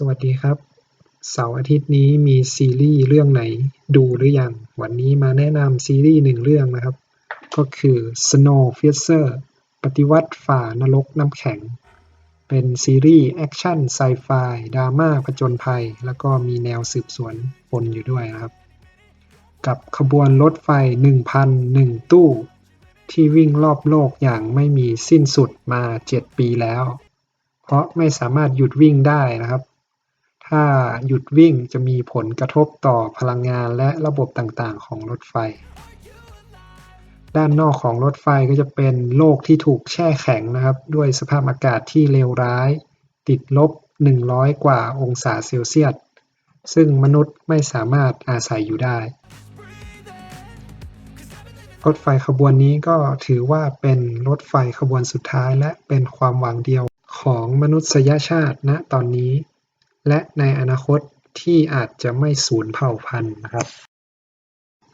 สวัสดีครับ เสาร์อาทิตย์นี้มีซีรีส์เรื่องไหนดูหรือยัง วันนี้มาแนะนำซีรีส์หนึ่งเรื่องนะครับ ก็คือ Snowpiercer ปฏิวัติฝ่านรกน้ำแข็ง เป็นซีรีส์แอคชั่นไซไฟดราม่าผจญภัย แล้วก็มีแนวสืบสวนปนอยู่ด้วยนะครับ กับขบวนรถไฟ 1,001 ตู้ ที่วิ่งรอบโลกอย่างไม่มีสิ้นสุดมา 7 ปีแล้ว เพราะไม่สามารถหยุดวิ่งได้นะครับ ถ้าหยุดวิ่งจะมีผลกระทบต่อพลังงานและระบบต่างๆ ของรถไฟ ด้านนอกของรถไฟก็จะเป็นโลกที่ถูกแช่แข็งนะครับ ด้วยสภาพอากาศที่เลวร้าย ติดลบ 100 กว่าองศาเซลเซียส ซึ่งมนุษย์ไม่สามารถอาศัยอยู่ได้ รถไฟขบวนนี้ก็ถือว่าเป็นรถไฟขบวนสุดท้ายและเป็นความหวังเดียวของมนุษยชาติณะตอนนี้ และในอนาคตที่อาจจะไม่สูญเผ่าพันธุ์นะครับ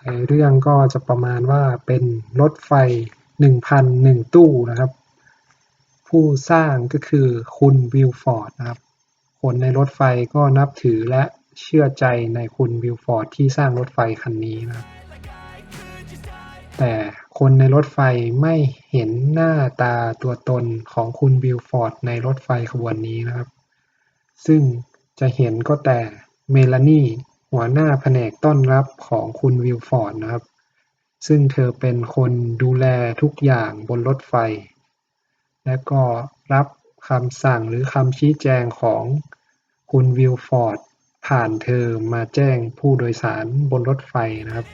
ในเรื่องก็จะประมาณว่าเป็นรถไฟ 1,001 ตู้นะครับ ผู้สร้างก็คือคุณวิลฟอร์ดนะครับ คนในรถไฟก็นับถือและเชื่อใจในคุณวิลฟอร์ดที่สร้างรถไฟคันนี้นะครับ แต่คนในรถไฟไม่เห็นหน้าตาตัวตนของคุณวิลฟอร์ดในรถไฟขบวนนี้นะครับ ซึ่ง จะเห็นก็แต่เมลานีหัวหน้าแผนกต้อนรับของคุณวิลฟอร์ดนะครับ ซึ่งเธอเป็นคนดูแลทุกอย่างบนรถไฟ และก็รับคำสั่งหรือคำชี้แจงของคุณวิลฟอร์ดผ่านเธอมาแจ้งผู้โดยสารบนรถไฟนะครับ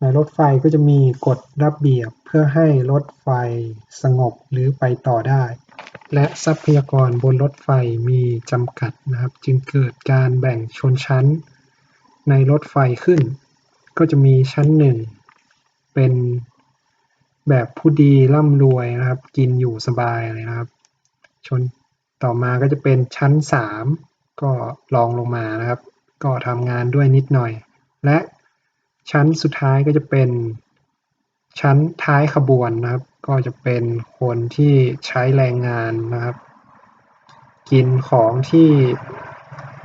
ในรถไฟก็จะมีกฎระเบียบเพื่อให้รถไฟสงบหรือไปต่อได้ และทรัพยากรบนรถไฟมีจำกัดนะครับ จึงเกิดการแบ่งชนชั้นในรถไฟขึ้น ก็จะมีชั้นหนึ่งเป็นแบบผู้ดีร่ำรวยนะครับ กินอยู่สบายเลยนะครับ ชนต่อมาก็จะเป็นชั้นสามก็รองลงมานะครับ ก็ทำงานด้วยนิดหน่อย และชั้นสุดท้ายก็จะเป็น ชั้นท้ายขบวนนะครับ ก็จะเป็นคนที่ใช้แรงงานนะครับ กินของที่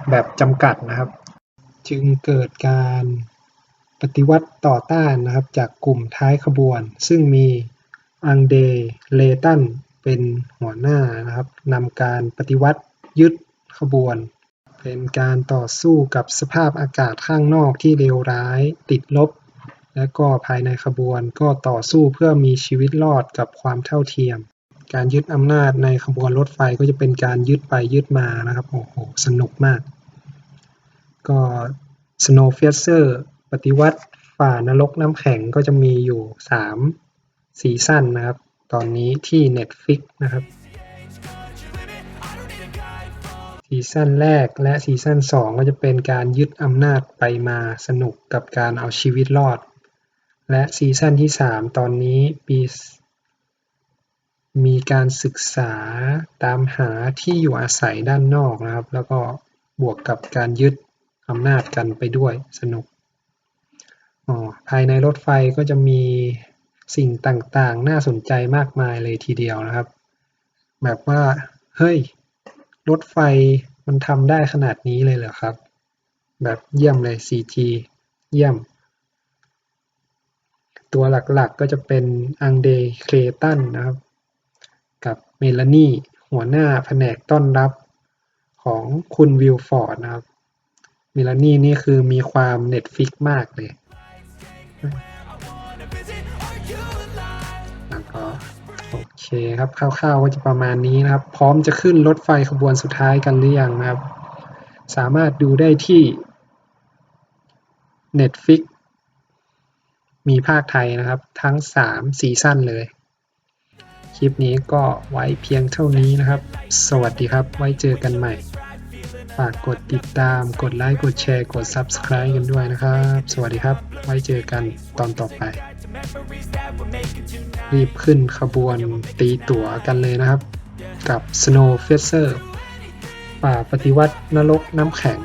แบบจำกัดนะครับ จึงเกิดการปฏิวัติต่อต้านนะครับ จากกลุ่มท้ายขบวน ซึ่งมีอังเดเลตันเป็นหัวหน้านะครับนำการปฏิวัติยึดขบวน เป็นการต่อสู้กับสภาพอากาศข้างนอกที่เลวร้ายติดลบ และก็ภายในขบวนก็ต่อสู้เพื่อมีชีวิตรอดกับความเท่าเทียม การยึดอำนาจในขบวนรถไฟก็จะเป็นการยึดไปยึดมานะครับโอ้โหสนุกมาก ก็ Snowpiercer ปฏิวัติฝ่านรกน้ำแข็งก็จะมีอยู่ 3 ซีซั่นนะครับ ตอนนี้ที่ Netflix นะครับซีซั่นแรกและซีซั่น2 ก็จะเป็นการยึดอำนาจไปมาสนุกกับการเอาชีวิตรอด และซีซั่นที่3ตอนนี้ปีมีการศึกษาตามหาที่อยู่อาศัยด้านนอกนะครับ แล้วก็บวกกับการยึดอำนาจกันไปด้วยสนุกอ๋อภายในรถไฟก็จะมีสิ่งต่างๆ น่าสนใจมากมายเลยทีเดียวนะครับ แบบว่า เฮ้ย รถไฟมันทำได้ขนาดนี้เลยเหรอครับ แบบเยี่ยมเลย CG เยี่ยม ตัวหลักๆก็จะเป็นอังเดเคลตันนะครับ กับเมลานีหัวหน้าแผนกต้อนรับของคุณวิลฟอร์ดนะครับ เมลานีนี่คือมีความเน็ตฟิกมากเลยแล้วก็โอเคครับคร่าวๆก็จะประมาณนี้นะครับ พร้อมจะขึ้นรถไฟขบวนสุดท้ายกันหรือยังนะครับ สามารถดูได้ที่ Netflix มีภาคไทยนะครับ ทั้ง 3 ซีซั่นเลย คลิปนี้ก็ไว้เพียงเท่านี้นะครับ สวัสดีครับ ไว้เจอกันใหม่ ฝากกดติดตาม กดไลค์ กดแชร์ กด Subscribe กันด้วยนะครับ สวัสดีครับ ไว้เจอกันตอนต่อไป รีบขึ้นขบวนตีตั๋วกันเลยนะครับ กับ Snowpiercer ป่าปฏิวัตินรกน้ำแข็ง